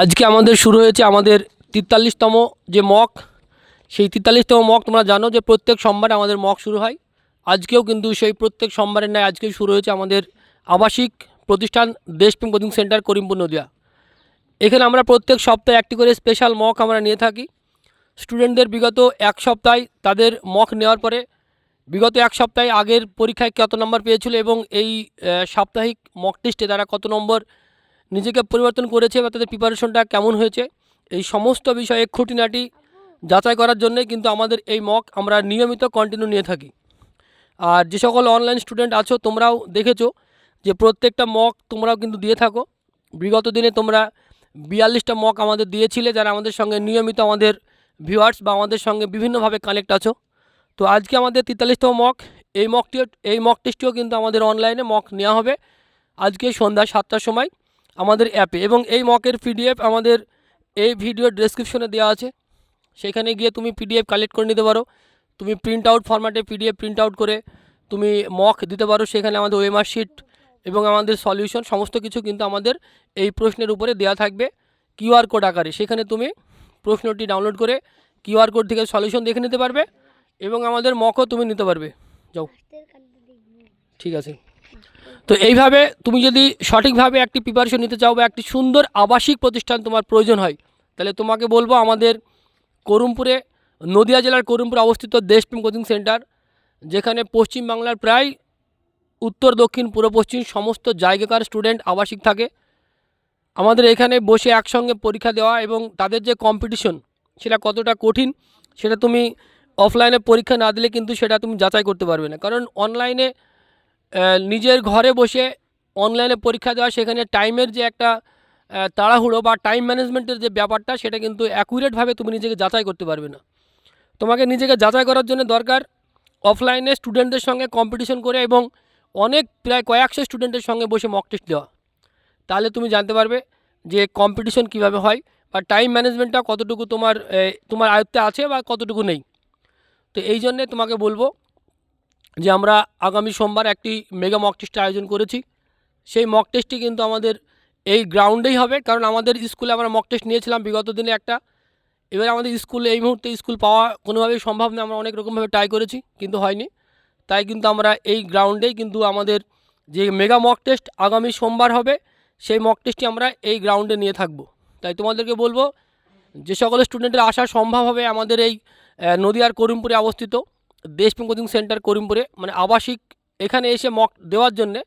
আজকে আমাদের শুরু হয়েছে আমাদের তেতাল্লিশতম যে মক, সেই তেতাল্লিশতম মক তোমরা জানো যে প্রত্যেক সোমবারে আমাদের মক শুরু হয়। আজকেও কিন্তু সেই প্রত্যেক সোমবারের ন্যায় আজকেও শুরু হয়েছে আমাদের আবাসিক প্রতিষ্ঠান দেশপ্রেম কোচিং সেন্টার করিমপুর নদিয়া। এখানে আমরা প্রত্যেক সপ্তাহে একটি করে স্পেশাল মক আমরা নিয়ে থাকি। স্টুডেন্টদের বিগত এক সপ্তাহে তাদের মক নেওয়ার পরে বিগত এক সপ্তাহে আগের পরীক্ষায় কত নম্বর পেয়েছিল এবং এই সাপ্তাহিক মক টেস্টে তারা কত নম্বর নিজেকে পরিবর্তন করেছে বা তাদের প্রিপারেশনটা কেমন হয়েছে, এই সমস্ত বিষয়ে খুঁটিনাটি যাচাই করার জন্যে কিন্তু আমাদের এই মক আমরা নিয়মিত কন্টিনিউ নিয়ে থাকি। আর যে সকল অনলাইন স্টুডেন্ট আছো, তোমরাও দেখেছ যে প্রত্যেকটা মক তোমরাও কিন্তু দিয়ে থাকো। বিগত দিনে তোমরা বিয়াল্লিশটা মক আমাদের দিয়েছিলে যারা আমাদের সঙ্গে নিয়মিত আমাদের ভিউয়ার্স বা আমাদের সঙ্গে বিভিন্নভাবে কানেক্ট আছো। তো আজকে আমাদের তেতাল্লিশতম মক এই মকটিও এই মক টেস্টটিও কিন্তু আমাদের অনলাইনে মক নেওয়া হবে। আজকে সন্ধ্যা সাতটার সময়। আমাদের অ্যাপে এবং এই মকের পিডিএফ আমাদের এই ভিডিও ডেসক্রিপশনে দেওয়া আছে। সেখানে গিয়ে তুমি পিডিএফ কালেক্ট করে নিতে পারো। তুমি প্রিন্ট আউট ফরম্যাটে পিডিএফ প্রিন্ট আউট করে তুমি মক দিতে পারো। সেখানে আমাদের ওয়েমার শিট এবং আমাদের সলিউশন সমস্ত কিছু কিন্তু আমাদের এই প্রশ্নের উপরে দেওয়া থাকবে কিউআর কোড আকারে। সেখানে তুমি প্রশ্নটি ডাউনলোড করে কিউআর কোড থেকে সলিউশন দেখে নিতে পারবে এবং আমাদের মকও তুমি নিতে পারবে। যাও। ঠিক আছে। তো এইভাবে তুমি যদি সঠিকভাবে একটি প্রিপারেশন নিতে চাও বা একটি সুন্দর আবাসিক প্রতিষ্ঠান তোমার প্রয়োজন হয়, তাহলে তোমাকে বলব আমাদের করুমপুরে, নদিয়া জেলার করুমপুরে অবস্থিত দেশপ্রেম কোচিং সেন্টার যেখানে পশ্চিমবাংলার প্রায় উত্তর, দক্ষিণ, পূর্ব, পশ্চিম সমস্ত জায়গাকার স্টুডেন্ট আবাসিক থাকে। আমাদের এখানে বসে একসঙ্গে পরীক্ষা দেওয়া এবং তাদের যে কম্পিটিশন সেটা কতটা কঠিন, সেটা তুমি অফলাইনে পরীক্ষা না দিলে কিন্তু সেটা তুমি যাচাই করতে পারবে না। কারণ অনলাইনে নিজের ঘরে বসে অনলাইনে পরীক্ষা দেওয়া, সেখানে টাইমের যে একটা তাড়াহুড়ো বা টাইম ম্যানেজমেন্টের যে ব্যাপারটা, সেটা কিন্তু অ্যাকুরেটভাবে তুমি নিজেকে যাচাই করতে পারবে না। তোমাকে নিজেকে যাচাই করার জন্য দরকার অফলাইনে স্টুডেন্টদের সঙ্গে কম্পিটিশন করে এবং অনেক, প্রায় কয়েকশো স্টুডেন্টের সঙ্গে বসে মক টেস্ট দেওয়া। তাহলে তুমি জানতে পারবে যে কম্পিটিশন কীভাবে হয় বা টাইম ম্যানেজমেন্টটা কতটুকু তোমার তোমার আয়ত্তে আছে বা কতটুকু নেই। তো এই জন্যে তোমাকে বলব যে আমরা আগামী সোমবার একটি মেগা মক টেস্টের আয়োজন করেছি। সেই মক টেস্টটি কিন্তু আমাদের এই গ্রাউন্ডেই হবে, কারণ আমাদের স্কুলে আমরা মক টেস্ট নিয়েছিলাম বিগত দিনে একটা। এবার আমাদের স্কুলে এই মুহূর্তে স্কুল পাওয়া কোনোভাবেই সম্ভব না, আমরা অনেক রকমভাবে ট্রাই করেছি, কিন্তু হয়নি। তাই কিন্তু আমরা এই গ্রাউন্ডেই কিন্তু আমাদের যে মেগা মক টেস্ট আগামী সোমবার হবে, সেই মক টেস্টটি আমরা এই গ্রাউন্ডে নিয়ে থাকব। তাই তোমাদেরকে বলব, যে সকল স্টুডেন্টের আসা সম্ভব হবে আমাদের এই নদিয়ার করিমপুরে অবস্থিত। দেশপ্রেম কোচিং সেন্টার করিমপুরে মানে আবাসিক এখানে এসে মক দেওয়ার জন্যে।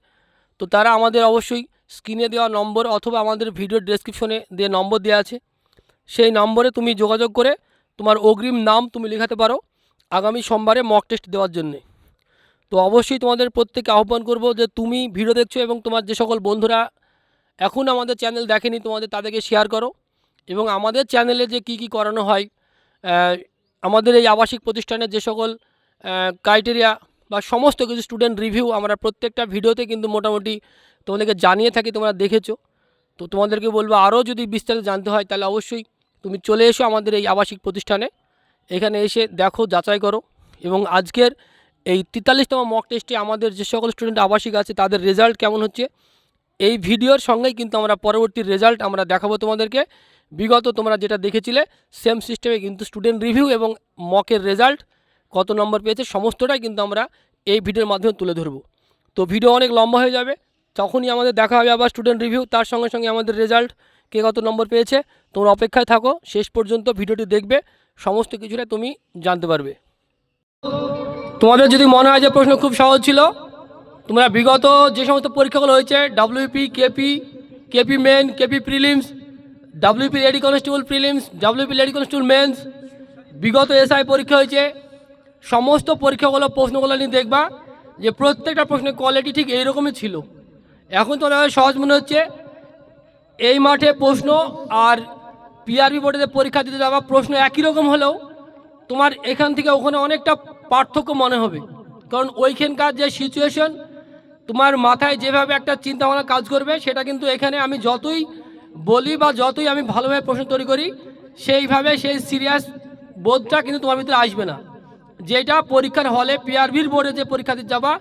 তো তারা আমাদের অবশ্যই স্ক্রিনে দেওয়া নম্বর অথবা আমাদের ভিডিও ডেসক্রিপশনে দিয়ে নম্বর দেওয়া আছে, সেই নম্বরে তুমি যোগাযোগ করে তোমার অগ্রিম নাম তুমি লেখাতে পারো আগামী সোমবারে মক টেস্ট দেওয়ার জন্যে। তো অবশ্যই তোমাদের প্রত্যেককে আহ্বান করব যে তুমি ভিডিও দেখছ এবং তোমার যে সকল বন্ধুরা এখন আমাদের চ্যানেল দেখেনি, তোমাদের তাদেরকে শেয়ার করো এবং আমাদের চ্যানেলে যে কি কি করানো হয় আমাদের এই আবাসিক প্রতিষ্ঠানের যে সকল ক্রাইটেরিয়া বা সমস্ত কিছু স্টুডেন্ট রিভিউ আমরা প্রত্যেকটা ভিডিওতে কিন্তু মোটামুটি তোমাদেরকে জানিয়ে থাকি, তোমরা দেখেছ। তো তোমাদেরকে বলব, আরও যদি বিস্তারিত জানতে হয়, তাহলে অবশ্যই তুমি চলে এসো আমাদের এই আবাসিক প্রতিষ্ঠানে। এখানে এসে দেখো, যাচাই করো এবং আজকের এই তেতাল্লিশতম মক টেস্টে আমাদের যে সকল স্টুডেন্ট আবাসিক আছে, তাদের রেজাল্ট কেমন হচ্ছে, এই ভিডিওর সঙ্গেই কিন্তু আমরা পরবর্তী রেজাল্ট আমরা দেখাবো তোমাদেরকে। বিগত তোমরা যেটা দেখেছিলে সেম সিস্টেমে কিন্তু স্টুডেন্ট রিভিউ এবং মকের রেজাল্ট কত নম্বর পেয়েছে, সমস্তটাই কিন্তু আমরা এই ভিডিওর মাধ্যমে তুলে ধরবো। তো ভিডিও অনেক লম্বা হয়ে যাবে, তখনই আমাদের দেখা হবে আবার স্টুডেন্ট রিভিউ তার সঙ্গে সঙ্গে আমাদের রেজাল্ট কে কত নম্বর পেয়েছে। তোমরা অপেক্ষায় থাকো, শেষ পর্যন্ত ভিডিওটি দেখবে, সমস্ত কিছুটা তুমি জানতে পারবে। তোমাদের যদি মনে হয় যে প্রশ্ন খুব সহজ ছিল, তোমরা বিগত যে সমস্ত পরীক্ষাগুলো হয়েছে WP KP KP main KP prelims WP lady constable prelims WP lady constable mains বিগত এসআই পরীক্ষা হয়েছে সমস্ত পরীক্ষাগুলো, প্রশ্নগুলো নিয়ে দেখবা যে প্রত্যেকটা প্রশ্নের কোয়ালিটি ঠিক এইরকমই ছিল। এখন কাছে সহজ মনে হচ্ছে, এই মাঠে প্রশ্ন আর পিআরবি বোর্ডে যে পরীক্ষা দিতে যাওয়া প্রশ্ন একই রকম হলেও তোমার এখান থেকে ওখানে অনেকটা পার্থক্য মনে হবে। কারণ ওইখানকার যে সিচুয়েশন তোমার মাথায় যেভাবে একটা চিন্তা ভাবনা কাজ করবে, সেটা কিন্তু এখানে আমি যতই বলি বা যতই আমি ভালোভাবে প্রশ্ন তৈরি করি, সেইভাবে সেই সিরিয়াস বোধটা কিন্তু তোমার ভিতরে আসবে না। যেটা পরীক্ষার হলে পিআরবির বোর্ডে যে পরীক্ষা দিতে যাবা,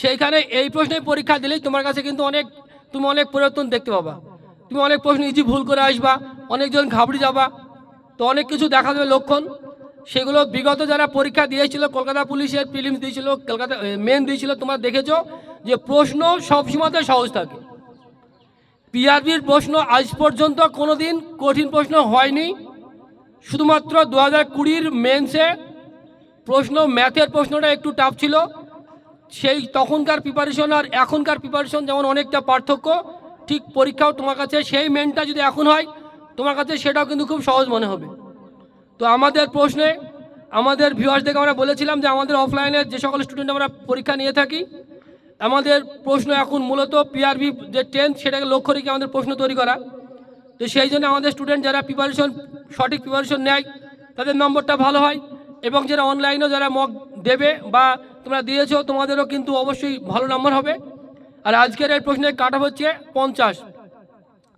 সেইখানে এই প্রশ্নে পরীক্ষা দিলেই তোমার কাছে কিন্তু অনেক, তুমি অনেক পরিবর্তন দেখতে পাবা। তুমি অনেক প্রশ্ন ইজি ভুল করে আসবা, অনেকজন ঘাবড়ে যাবা। তো অনেক কিছু দেখা যাবে লক্ষণ। সেগুলো বিগত যারা পরীক্ষা দিয়েছিল, কলকাতা পুলিশের প্রিলিমস দিয়েছিল, কলকাতা মেন দিয়েছিল, তোমরা দেখেছ যে প্রশ্ন সবসময়তে সহজ থাকে। পিআরবির প্রশ্ন আজ পর্যন্ত কোনো দিন কঠিন প্রশ্ন হয়নি। শুধুমাত্র দু হাজার কুড়ির মেন্সে প্রশ্ন, ম্যাথের প্রশ্নটা একটু টাফ ছিল। সেই তখনকার প্রিপারেশন আর এখনকার প্রিপারেশন যেমন অনেকটা পার্থক্য, ঠিক পরীক্ষাও তোমার কাছে সেই মেনটা যদি এখন হয়, তোমার কাছে সেটাও কিন্তু খুব সহজ মনে হবে। তো আমাদের প্রশ্নে, আমাদের ভিউয়ার্সদেরকে আমরা বলেছিলাম যে আমাদের অফলাইনে যে সকল স্টুডেন্ট আমরা পরীক্ষা নিয়ে থাকি, আমাদের প্রশ্ন এখন মূলত পিআরবি যে টেন্থ সেটাকে লক্ষ্য রেখে আমাদের প্রশ্ন তৈরি করা। তো সেই জন্য আমাদের স্টুডেন্ট যারা প্রিপারেশন সঠিক প্রিপারেশন নেয়, তাদের নম্বরটা ভালো হয়। এবং যারা অনলাইনেও যারা মক দেবে বা তোমরা দিয়েছ, তোমাদেরও কিন্তু অবশ্যই ভালো নম্বর হবে। আর আজকের এই প্রশ্নের কাটা হচ্ছে পঞ্চাশ।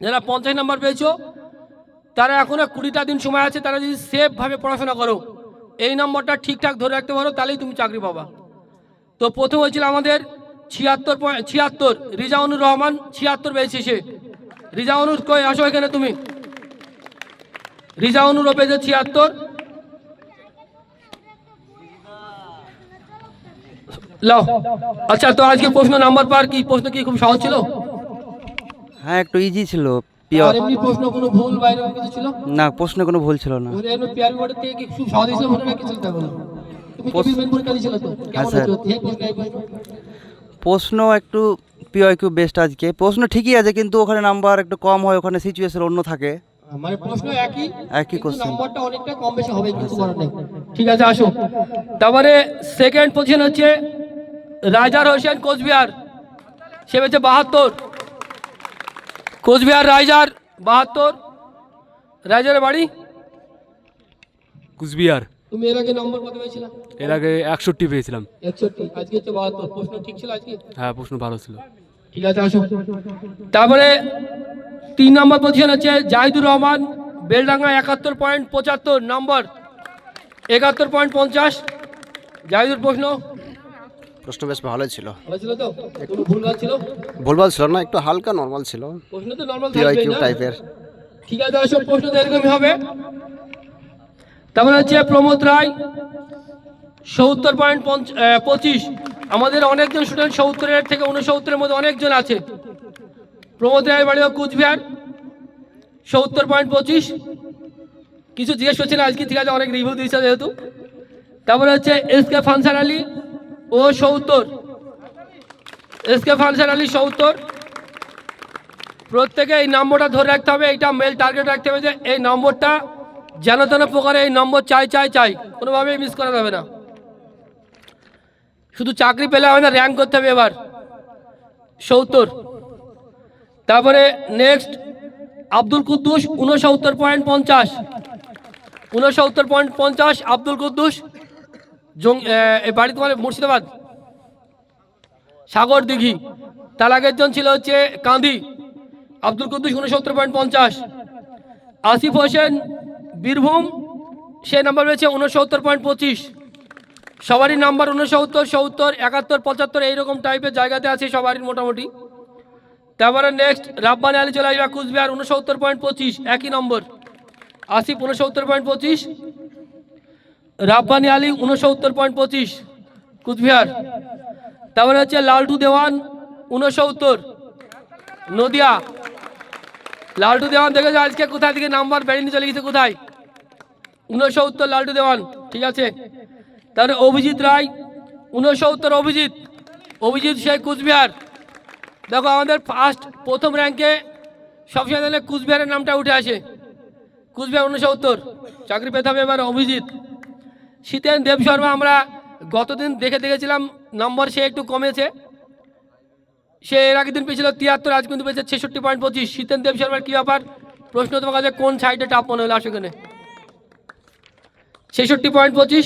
যারা পঞ্চাশ নম্বর পেয়েছ, তারা এখনও কুড়িটা দিন সময় আছে, তারা যদি সেফভাবে পড়াশোনা করো, এই নম্বরটা ঠিকঠাক ধরে রাখতে পারো, তাহলেই তুমি চাকরি পাবা। তো প্রথম হয়েছিল আমাদের ছিয়াত্তর ছিয়াত্তর, রিজাউনুর রহমান, ছিয়াত্তর পেয়েছে সে। রিজাউনুর কই? আসো এখানে তুমি। রিজাউনুর পেয়েছে ছিয়াত্তর। লাও। আচ্ছা তো আজকে প্রশ্ন নাম্বার পার কি? প্রশ্ন কি খুব সহজ ছিল? হ্যাঁ একটু ইজি ছিল আর পিওর এমনি প্রশ্ন কোনো ভুল বাইরে কিছু ছিল? না প্রশ্নে কোনো ভুল ছিল না। ওদের এমনি পিআর বোর্ডের থেকে কি খুব সহজ হিসেবে মনে রাখি চিন্তা করো? তুমি কি পরীক্ষা দিয়েছিল তো। কেমন স্যার। এই প্রশ্ন এই প্রশ্ন। প্রশ্ন একটু পিও কিউ বেস্ট আজকে। প্রশ্ন ঠিকই আছে কিন্তু ওখানে নাম্বার একটু কম হয় ওখানে সিচুয়েশন অন্য থাকে। মানে প্রশ্ন একই একই কোশ্চেন। নম্বরটা অনেকটা কম বেশি হবে কিছু করার নেই। ঠিক আছে আসো। তারপরে সেকেন্ড পজিশন হচ্ছে রাজার হোসেন কোচবিহার সে পেয়েছে বাহাত্তর। কোচবিহার রাইজার বাহাত্তর। রাইজারের বাড়ি? কুচবিহার। তুমি এর আগে নম্বর কত পেয়েছিলাম এর আগে একষট্টি পেয়েছিলাম। একষট্টি। আজকে হচ্ছে বাহাত্তর। প্রশ্ন ঠিক ছিল আজকে? হ্যাঁ প্রশ্ন ভালো ছিল। ঠিক আছে আসো। তারপরে তিন নম্বর পজিশন হচ্ছে জাহিদুর রহমান বেলডাঙ্গা একাত্তর পয়েন্ট পঁচাত্তর নম্বর একাত্তর পয়েন্ট পঞ্চাশ। জাহিদুর প্রশ্ন? প্রশ্ন বেশ ভালোই ছিল। ভালো ছিল তো? ভুলভাল ছিল না একটু হালকা নর্মাল ছিল। প্রশ্ন তো নর্মাল কিউ টাইপের ঠিক আছে আসো প্রশ্ন তো এরকমই হবে। তারপরে হচ্ছে প্রমোদ রায় সত্তর পয়েন্ট পঁচিশ। আমাদের অনেকজন স্টুডেন্ট সত্তরের থেকে উনসত্তরের মধ্যে অনেকজন আছে। প্রমোদ রায় বাড়ি কুচবিহার। সত্তর পয়েন্ট পঁচিশ। কিছু জিজ্ঞেস করছে না আজকে ঠিক আছে অনেক রিভিউ দিয়েছে যেহেতু। তারপরে হচ্ছে এস কে ফানসার আলী ও সত্তর। এস কে ফানসার আলী সত্তর। প্রত্যেকে এই নম্বরটা ধরে রাখতে হবে, এইটা মেল টার্গেট রাখতে হবে যে এই নম্বরটা যেন তেন প্রকারে এই নম্বর চাই চাই চাই, কোনোভাবেই মিস করা যাবে না। শুধু চাকরি পেলে হবে না র্যাঙ্ক করতে হবে এবার। সত্তর। তারপরে নেক্সট আব্দুল কুদ্দুস উনসত্তর পয়েন্ট পঞ্চাশ। উনসত্তর পয়েন্ট পঞ্চাশ, আব্দুল কুদ্দুস বাড়ি তোমার মুর্শিদাবাদ। সাগর দিঘি। তার আগের জন ছিল হচ্ছে কাঁদি আব্দুল কুদ্দুস উনসত্তর পয়েন্ট পঞ্চাশ। আসিফ হোসেন বীরভূম, সে নাম্বার রয়েছে উনসত্তর পয়েন্ট পঁচিশ। সবারই নাম্বার উনসত্তর, সত্তর, একাত্তর, পঁচাত্তর এইরকম টাইপের জায়গাতে আছে সবারই মোটামুটি। তারপরে নেক্সট রাব্বানি আলী চলে আসবে কুচবিহার, উনসত্তর পয়েন্ট পঁচিশ, একই নম্বর আসিফ উনসত্তর পয়েন্ট পঁচিশ। রাব্বানি আলী উনসত্তর পয়েন্ট পঁচিশ, কুচবিহার। তারপরে হচ্ছে লালটু দেওয়ান উনসত্তর, নদিয়া। লালটু দেওয়ান দেখেছ আজকে কোথায় থেকে নাম্বার বেড়ে চলে গেছে কোথায়? উনসত্তর লালটু দেওয়ান, ঠিক আছে। তারপরে অভিজিৎ রায়, উনসত্তর অভিজিৎ অভিজিৎ শেখ কুচবিহার। দেখো আমাদের ফার্স্ট প্রথম র্যাঙ্কে সবসময় তাহলে কুচবিহারের নামটা উঠে আসে। কুচবিহার উনসত্তর, চাকরি পেতে হবে এবার অভিজিৎ। শীতেন দেব শর্মা আমরা গতদিন দেখে দেখেছিলাম নম্বর সে একটু কমেছে। সে এর আগের দিন পেয়েছিল তিয়াত্তর আজ কিন্তু পেয়েছে ছেষট্টি পয়েন্ট পঁচিশ। শীতেন দেব শর্মার কী ব্যাপার? প্রশ্ন তোমার কাছে কোন সাইডে টাপ মনে হলো আসো এখানে। ছেষট্টি পয়েন্ট পঁচিশ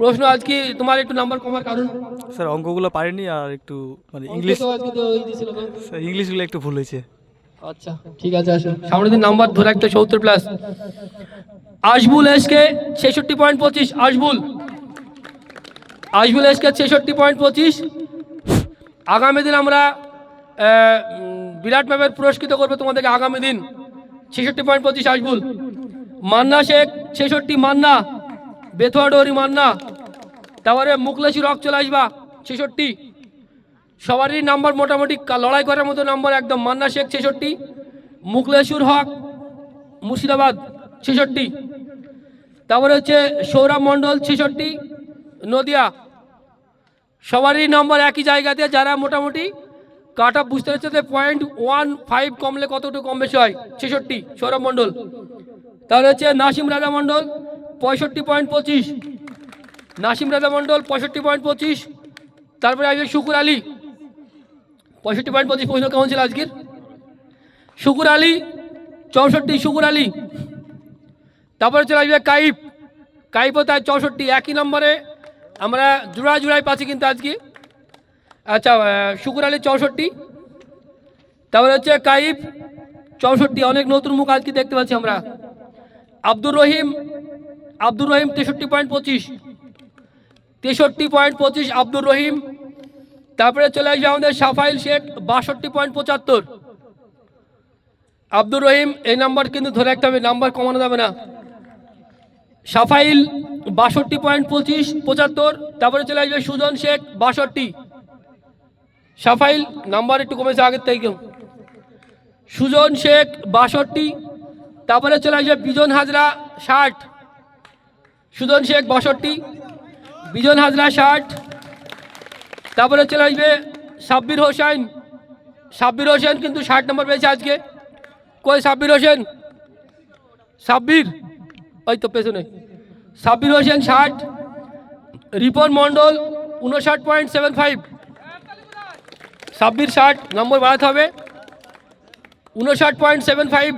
প্রশ্ন আজ কি তোমার একটু নাম্বার কমার কারণ? স্যার অঙ্কগুলো পারেনি আর একটু মানে ইংলিশ ইংলিশগুলো একটু ভুল হয়েছে। আচ্ছা ঠিক আছে সামনের নাম্বার ধরে প্লাস আশবুল ছেষট্টি পয়েন্ট পঁচিশ, আশবুল। আশবুল ছেষট্টি পয়েন্ট পঁচিশ। আগামী দিন আমরা বিরাট ম্যাপের পুরস্কৃত করবে তোমাদেরকে আগামী দিন। ছেষট্টি পয়েন্ট পঁচিশ, আশবুল। মান্না শেখ, ছেষট্টি, মান্না। বেথুয়া ডোরি মান্না। তারপরে মুকলেশি রক চলে আসবা, ছেষট্টি। সবারই নাম্বার মোটামুটি লড়াই করার মতো নাম্বার একদম মান্না শেখ ছেষট্টি মুকলেশুর হক, মুর্শিদাবাদ ছেষট্টি। তারপরে হচ্ছে সৌরভ মণ্ডল ছেষট্টি, নদিয়া। সবারই নম্বর একই জায়গাতে, যারা মোটামুটি কাট অফ বুঝতে পারছে পয়েন্ট ওয়ান ফাইভ কমলে কতটুকু কম বেশি হয়? ছেষট্টি, সৌরভ মণ্ডল। তাহলে হচ্ছে নাসিম রাজা মণ্ডল, পঁয়ষট্টি পয়েন্ট পঁচিশ। নাসিম রাজা মণ্ডল, পঁয়ষট্টি পয়েন্ট পঁচিশ। তারপরে আসবে শুকুর আলী। পঁয়ষট্টি পয়েন্ট পঁচিশ পর্যন্ত কেমন ছিল আজকের? শুকুর আলী, চৌষট্টি শুকুর আলী। তারপরে চলে আসবে কাইপ কাইপও তার চৌষট্টি, একই নম্বরে। আমরা জোড়া জোড়াই পাচ্ছি কিন্তু আজকে। আচ্ছা শুকুর আলী চৌষট্টি। তারপরে হচ্ছে কাইপ চৌষট্টি, অনেক নতুন মুখ আজকে দেখতে পাচ্ছি আমরা। আব্দুর রহিম আব্দুর রহিম তেষট্টি পয়েন্ট পঁচিশ। তেষট্টি পয়েন্ট পঁচিশ আব্দুর রহিম। তারপরে চলে আসবে আমাদের সাফাইল শেখ, বাষট্টি পয়েন্ট পঁচাত্তর। আব্দুর রহিম, এই নাম্বার কিন্তু ধরে রাখতে হবে, নাম্বার কমানো যাবে না। সাফাইল, বাষট্টি পয়েন্ট পঁচিশ, পঁচাত্তর। তারপরে চলে আসবে সুজন শেখ, বাষট্টি। সাফাইল, নাম্বার একটু কমেছে আগের থেকে সুজন শেখ, বাষট্টি। তারপরে চলে আসবে বিজন হাজরা, ষাট। সুজন শেখ, বাষট্টি। বিজন হাজরা, ষাট। তারপরে চলে আসবে সাব্বির হোসেন। সাব্বির হোসেন কিন্তু ষাট নম্বর পেয়েছে আজকে। কই সাব্বির হোসেন? সাব্বির? ওই তো পেছনে। সাব্বির হোসেন ষাট, রিপন মণ্ডল উনষাট পয়েন্ট সেভেন ফাইভ সাব্বির ষাট, নম্বর বাড়াতে হবে। উনষাট point seven five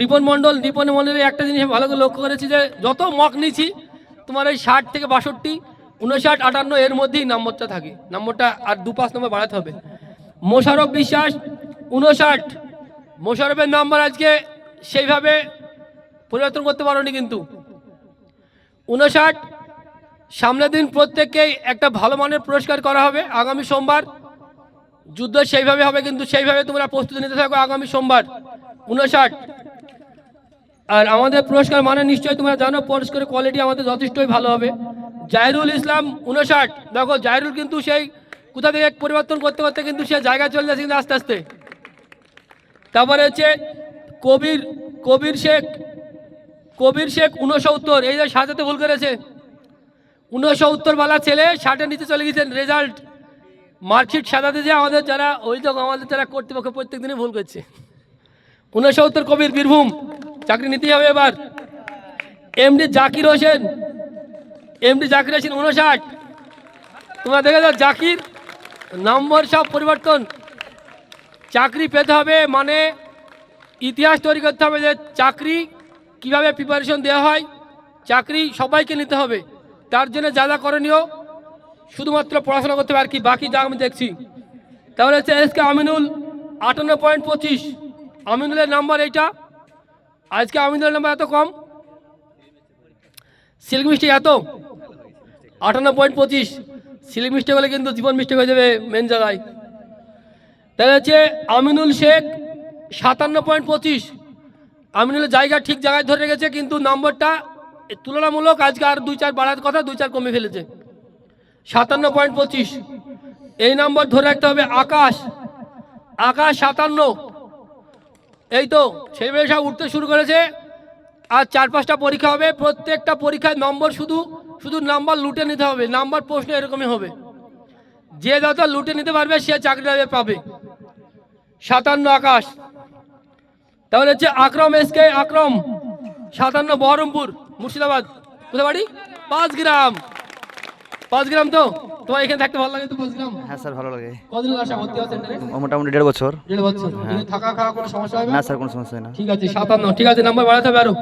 Ripon Mondal, Ripon মণ্ডলের একটা জিনিস ভালো করে লক্ষ্য করেছি যে, যত মক নিচ্ছি তোমার এই ষাট থেকে বাষট্টি উনষাট আটান্ন এর মধ্যেই নম্বরটা থাকে। নম্বরটা আর দু পাঁচ নম্বর বাড়াতে হবে। মোশারফ বিশ্বাস, উনষাট। মোশারফের নাম্বার আজকে সেইভাবে পরিবর্তন করতে পারোনি কিন্তু। উনষাট, সামনের দিন প্রত্যেককেই একটা ভালো মানের পুরস্কার করা হবে আগামী সোমবার। যুদ্ধ সেইভাবে হবে কিন্তু সেইভাবে তোমরা প্রস্তুতি নিতে থাকো আগামী সোমবার। উনষাট, আর আমাদের পুরস্কার মানে নিশ্চয়ই তোমরা জানো, পুরস্কারের কোয়ালিটি আমাদের যথেষ্টই ভালো হবে। জাহিরুল ইসলাম উনষাট। দেখো, জাহিরুল কিন্তু সেই কোথা থেকে পরিবর্তন করতে করতে কিন্তু সে জায়গায় চলে যাচ্ছে কিন্তু আস্তে আস্তে। তারপরে হচ্ছে কবির কবির শেখ কবির শেখ উনসত্তর। এই যে সাজাতে ভুল করেছে। উনসত্তর বালা ছেলে ষাটের নিচে চলে গেছেন রেজাল্ট, মার্কশিট সাজাতে যে আমাদের যারা ওই তো আমাদের যারা কর্তৃপক্ষ প্রত্যেক দিনই ভুল করছে। উনসত্তর কবির বীরভূম। চাকরি নিতেই হবে এবার। এমডি জাকির হোসেন এমডি জাকির হোসেন উনষাট তোমরা দেখে যাও, জাকির, নম্বর সব পরিবর্তন। চাকরি পেতে হবে মানে ইতিহাস তৈরি করতে হবে যে চাকরি কীভাবে প্রিপারেশন দেওয়া হয়, চাকরি সবাইকে নিতে হবে। তার জন্য যা যা করণীয়, শুধুমাত্র পড়াশোনা করতে হবে আর কি, বাকি যা আমি দেখছি। তাহলে হচ্ছে এস কে আমিনুল, আটান্ন পয়েন্ট পঁচিশ। আমিনুলের নাম্বার এইটা। আজকে আমিনুলের নাম্বার এত কম। সিল্ক মিষ্টি এত। আটান্ন পয়েন্ট পঁচিশ। সিল্ক মিষ্টি হলে কিন্তু জীবন মিষ্টি হয়ে যাবে মেন জায়গায়। তাহলে হচ্ছে আমিনুল শেখ সাতান্ন পয়েন্ট পঁচিশ। আমিনুলের জায়গা ঠিক জায়গায় ধরে রেখেছে, কিন্তু নম্বরটা তুলনামূলক আজকে আর দুই চার বাড়ার কথা, দুই চার কমে ফেলেছে। সাতান্ন পয়েন্ট পঁচিশ। এই নম্বর ধরে রাখতে হবে আকাশ। আকাশ সাতান্ন। এই তো ছেলেমেয়ে সব উঠতে শুরু করেছে। আর চার পাঁচটা পরীক্ষা হবে। প্রত্যেকটা পরীক্ষায় নম্বর শুধু শুধু নাম্বার লুটে নিতে হবে নাম্বার প্রশ্ন এরকমই হবে। যে যত লুটে নিতে পারবে সে চাকরিটা পাবে। সাতান্ন আকাশ। তাহলে হচ্ছে আকরম এসকে আকরম। সাতান্ন বহরমপুর মুর্শিদাবাদ। কোথায় বাড়ি? পাঁচ গ্রাম পাঁচ গ্রাম তো? তোমার এখানে থাকতে ভালো লাগে তো পাঁচ গ্রাম হ্যাঁ স্যার ভালো লাগে। কদিন আসা ভর্তি হওয়া সেন্টারে মোটামুটি দেড় বছর। দেড় বছর। এখানে থাকা খাওয়া কোনো সমস্যা হবে না? না স্যার কোনো সমস্যা হয় না। ঠিক আছে সাতান্ন। ঠিক আছে নাম্বার বাড়াতে হবে আরও।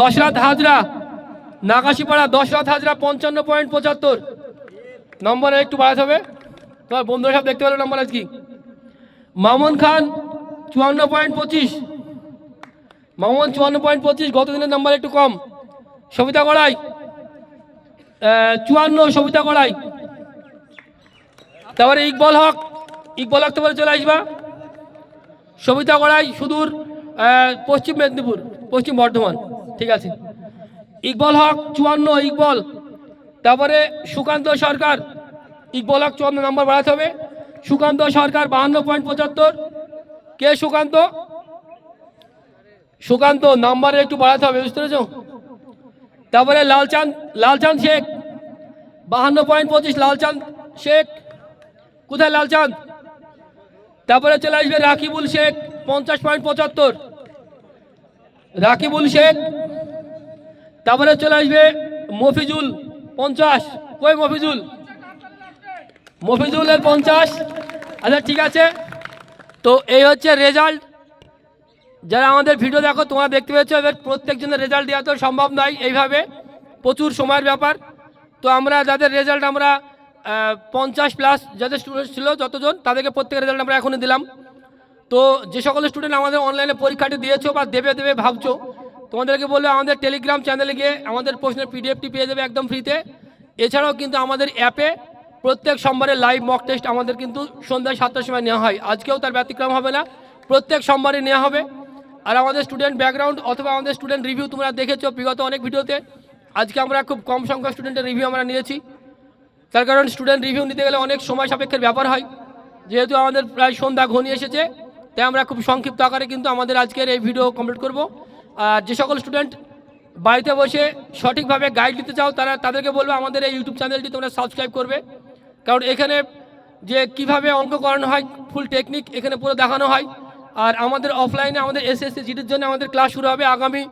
দশ রাত হাজরা। নাগাশিপাড়া দশ রাত হাজরা পঞ্চান্ন পয়েন্ট পঁচাত্তর। নম্বর একটু বাড়াতে হবে। তোমার বন্ধুরা সব দেখতে পেল নম্বর আজকে। মামুন খান, চুয়ান্ন পয়েন্ট পঁচিশ। মামুন, চুয়ান্ন পয়েন্ট পঁচিশ গত দিনের নাম্বার একটু কম। সবিতা গড়াই চুয়ান্ন, সবিতা গড়াই। তারপরে ইকবল হক, ইকবল আক্তার বলে চলে আসবা। সবিতা গড়াই, সুদূর পশ্চিম মেদিনীপুর, পশ্চিম বর্ধমান। ঠিক আছে। ইকবাল হক চুয়ান্ন, ইকবল। তারপরে সুকান্ত সরকার, ইকবল হক চুয়ান্ন নম্বর বাড়াতে হবে। সুকান্ত সরকার বাহান্ন পয়েন্ট পঁচাত্তর। কে সুকান্ত? সুকান্ত নাম্বারে একটু বাড়াতে হবে, বুঝতে পেরেছ? তারপরে লালচাঁদ লালচাঁদ শেখ, বাহান্ন পয়েন্ট পঁচিশ, লালচাঁদ শেখ। কোথায় লালচাঁদ? তারপরে চলে আসবে রাকিবুল শেখ, পঞ্চাশ পয়েন্ট পঁচাত্তর। রাকিবুল শেখ তারপরে চলে আসবে মফিজুল পঞ্চাশ। কই মফিজুল? মফিজুলের পঞ্চাশ। আচ্ছা ঠিক আছে। তো এই হচ্ছে রেজাল্ট যারা আমাদের ভিডিও দেখো, তোমরা দেখতে পেয়েছ, এবার প্রত্যেকজনের রেজাল্ট দেওয়া তো সম্ভব নয় এইভাবে। প্রচুর সময়ের ব্যাপার। তো আমরা যাদের রেজাল্ট আমরা পঞ্চাশ প্লাস যাদের স্টুডেন্ট ছিল যতজন, তাদেরকে প্রত্যেকের রেজাল্ট আমরা এখনই দিলাম। তো যে সকল স্টুডেন্ট আমাদের অনলাইনে পরীক্ষাটি দিয়েছ বা দেবে দেবে ভাবছ তোমাদেরকে বলব, আমাদের টেলিগ্রাম চ্যানেলে গিয়ে আমাদের প্রশ্নের পিডিএফটি পেয়ে যাবে একদম ফ্রিতে এছাড়াও কিন্তু আমাদের অ্যাপে প্রত্যেক সোমবারে লাইভ মক টেস্ট আমাদের কিন্তু সন্ধ্যা সাতটার সময় নেওয়া হয়। আজকেও তার ব্যতিক্রম হবে না, প্রত্যেক সোমবারে নেওয়া হবে। আর আমাদের স্টুডেন্ট ব্যাকগ্রাউন্ড অথবা আমাদের স্টুডেন্ট রিভিউ তোমরা দেখেছ বিগত অনেক ভিডিওতে। আজকে আমরা খুব কম সংখ্যক স্টুডেন্টের রিভিউ আমরা নিয়েছি। তার কারণ স্টুডেন্ট রিভিউ নিতে গেলে অনেক সময় সাপেক্ষের ব্যাপার হয়। যেহেতু আমাদের প্রায় সন্ধ্যা ঘনিয়ে এসেছে, তাই আমরা খুব সংক্ষিপ্ত আকারে কিন্তু আমাদের আজকের এই ভিডিও কমপ্লিট করব। যে সকল স্টুডেন্ট বাড়িতে বসে সঠিকভাবে গাইড দিতে চাও, তারা তাদেরকে বলব আমাদের এই ইউটিউব চ্যানেলটি তোমরা সাবস্ক্রাইব করবে। কারণ এখানে যে কীভাবে অঙ্ক করানো হয় ফুল টেকনিক এখানে পুরো দেখানো হয়। আর আমাদের অফলাইনে আমাদের এসএসসি জিডির জন্য আমাদের ক্লাস শুরু হবে আগামী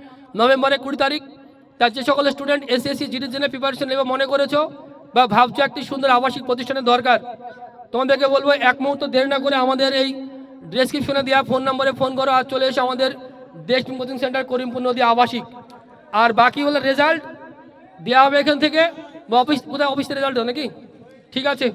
নভেম্বরের কুড়ি তারিখ। তার যে সকল স্টুডেন্ট এসএসসি জিডির জন্য প্রিপারেশন নেবে মনে করেছ বা ভাবছ একটি সুন্দর আবাসিক প্রতিষ্ঠানের দরকার, তোমাদেরকে বলব এক মুহূর্ত দেরি না করে আমাদের এই ডেসক্রিপশনে দেওয়া ফোন নম্বরে ফোন করো আর চলে এসো আমাদের দেশ কোচিং সেন্টার করিমপুর নদী আবাসিক। আর বাকি হলো রেজাল্ট দেওয়া হবে এখান থেকে অফিস কোথায় অফিসের রেজাল্ট নাকি? ঠিক আছে।